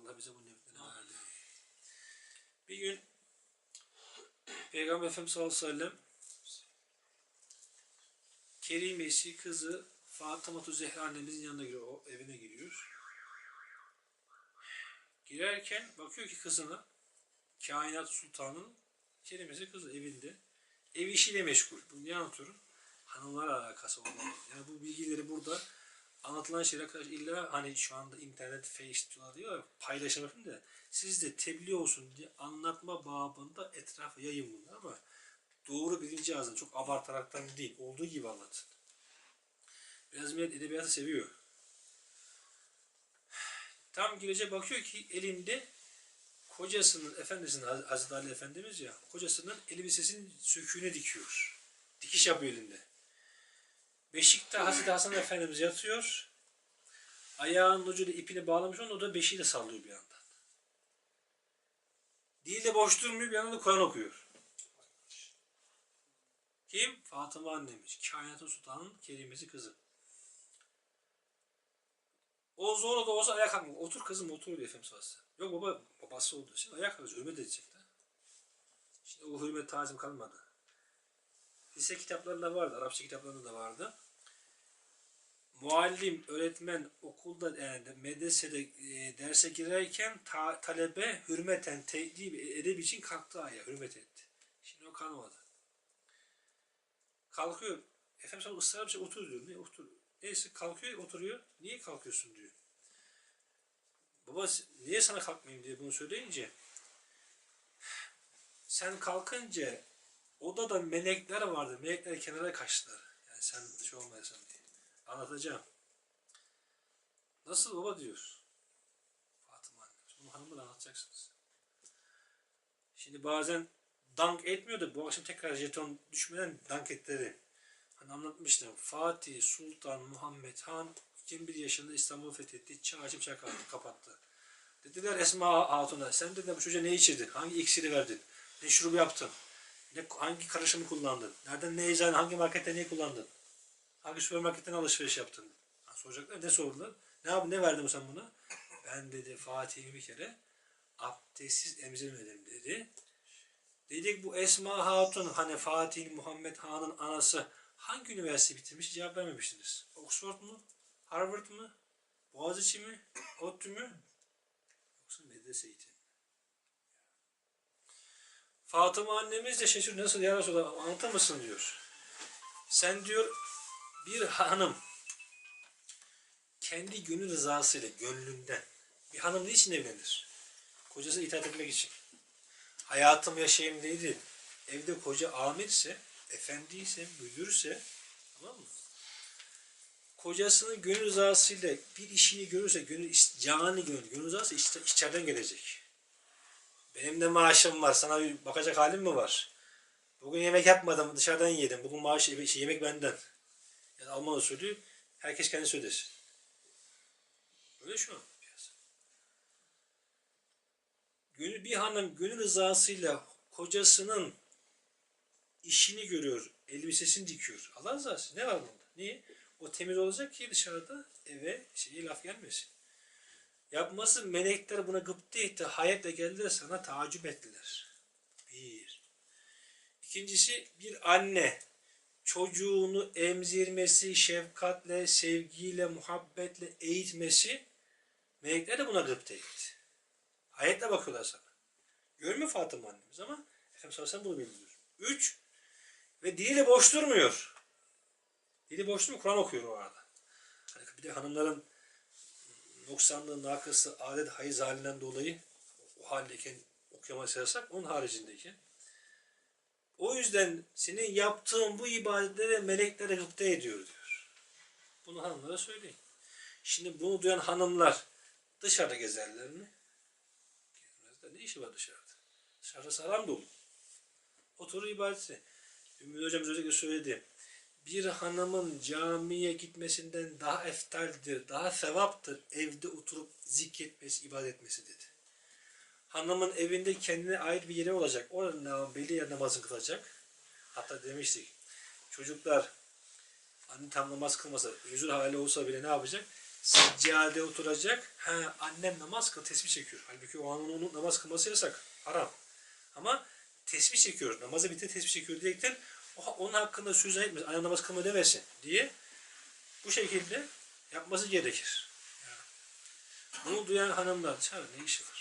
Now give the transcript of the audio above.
Allah bize bu nimetleri verdi. Bir gün Peygamber Efendimiz sallallahu aleyhi ve sellem Kerimesi kızı Fatıma Zehra annemizin yanına giriyor. O evine giriyor. Girerken bakıyor ki kızına Kainat Sultan'ın Kerimesi kızı evinde. Ev işiyle meşgul. Bunu niye anlatıyorum? Hanımlarla alakası olan. Yani bu bilgileri burada anlatılan şeyler karşı illa hani şu anda internet face diyor paylaşım da siz de tebliğ olsun diye anlatma babında etrafa yayın bunlar ama doğru bilinci ağzını çok abartaraktan değil olduğu gibi anlatın. Biraz millet edebiyatı seviyor. Tam girece bakıyor ki elinde kocasının efendisinin Haz- Hazreti Ali Efendimiz ya kocasının elbisesinin söküğüne dikiyor. Dikiş yapıyor elinde. Beşikte Hazreti Hasan Efendimiz yatıyor. Ayağının ucuyla ipini bağlamış onu da beşiği de sallıyor bir yandan. Dili de boş durmuyor bir yandan da Kur'an okuyor. Kim? Fatıma annemiz. Kainatın Sultan'ın kerimesi kızı. O zor da olsa ayağa kalkmıyor. Otur kızım otur diyor Efendimiz Aleyhisselam. Yok baba babası oldu. Şimdi ayağa kalkacak. Hürmet edecekler. Şimdi o hürmet tazim kalmadı. Lise kitaplarında vardı. Arapça kitaplarında da vardı. Muallim, öğretmen okulda yani medresede e, derse girerken ta- talebe hürmeten, te'dib, edeb için kalktı ayağa, hürmet etti. Şimdi o kalmadı. Kalkıyor. Efendim sana ısrar bir şey otur diyor. Ne otur? Neyse kalkıyor oturuyor. Niye kalkıyorsun diyor. Baba niye sana kalkmayayım diye bunu söyleyince sen kalkınca odada melekler vardı. Melekler kenara kaçtılar. Yani sen şey olmayasın diye. Anlatacağım. Nasıl baba diyor. Fatıma annemiz. Bunu hanımla anlatacaksınız. Şimdi bazen dank etmiyor da bu akşam tekrar jeton düşmeden dank etleri. Hani anlatmıştım. Fatih Sultan Muhammed Han 21 yaşında İstanbul'u fethetti. Çağ açıp çağ kapattı. Dediler Esma Hatun'a sen dediler bu çocuğa ne içirdin? Hangi iksiri verdin? Ne şurubu yaptın? Ne, hangi karışımı kullandın? Nereden ne eczane, hangi markette ne kullandın? Hangi süpermarketten alışveriş yaptın? Ha, soracaklar. Ne sordular? Ne yap, ne verdin sen buna? Ben dedi Fatih'i bir kere abdestsiz emzirmedim dedi. Dedik bu Esma Hatun hani Fatih Muhammed Han'ın anası hangi üniversite bitirmiş cevap vermemiştiniz. Oxford mu? Harvard mı? Boğaziçi mi? ODTÜ mü? Yoksa medrese eğitimi. Fatıma annemiz de şaşırıyor. Nasıl ya Resulallah anlatır mısın diyor. Sen diyor bir hanım kendi gönül rızasıyla, gönlünden bir hanım niçin evlenir? Kocasına itaat etmek için. Hayatım yaşayayım değil. Evde koca amirse, efendiyse, müdürse tamam mı? Kocasının gönül rızasıyla bir işini görürse, gönül cani gönül, gönül rızası iç- içeriden gelecek. Benim de maaşım var. Sana bir bakacak halim mi var? Bugün yemek yapmadım. Dışarıdan yedim. Bugün maaş şey, yemek benden. Yani Alman usulü herkes kendisi ödesin. Öyle şu an piyasa. Gönül, bir hanım gönül rızasıyla kocasının işini görüyor. Elbisesini dikiyor. Allah rızası. Ne var bunda? Niye? O temiz olacak ki dışarıda eve şey laf gelmesin. Yapması melekler buna gıpta etti. Hayatle geldiler sana tacip ettiler. Bir. İkincisi bir anne çocuğunu emzirmesi, şefkatle, sevgiyle, muhabbetle eğitmesi melekler de buna gıpta etti. Hayatle bakıyorlar sana. Görmüyor Fatıma annemiz ama Efendimiz sallallahu aleyhi ve sellem bunu bildiriyor. Üç, ve diliyle boş durmuyor. Dili boş durmuyor, Kur'an okuyor o arada. Hani bir de hanımların noksanlığı, nakısı, adet, hayız halinden dolayı o haldeyken okuyaması yasak, onun haricindeyken. O yüzden senin yaptığın bu ibadetlere meleklere gıpta ediyor diyor. Bunu hanımlara söyleyin. Şimdi bunu duyan hanımlar dışarıda gezerler mi? Gezmezler. Ne işi var dışarıda? Dışarıda salam dolu. Oturur ibadeti. Ümit Hocam özellikle söyledi. Bir hanımın camiye gitmesinden daha eftaldir, daha sevaptır evde oturup zikretmesi, ibadet etmesi dedi. Hanımın evinde kendine ait bir yeri olacak. Orada belli namazını kılacak. Hatta demiştik. Çocuklar anne tam namaz kılmasa, yüzül hali olsa bile ne yapacak? Seccade oturacak. Ha, annem namaz kıl, tesbih çekiyor. Halbuki o an onun namaz kılması yasak. Haram. Ama tesbih çekiyor. Namazı bitti tesbih çekiyor diyerekten onun hakkında söz etmez. Annem namaz kılma demesin diye bu şekilde yapması gerekir. Bunu duyan hanımlar ne işi var?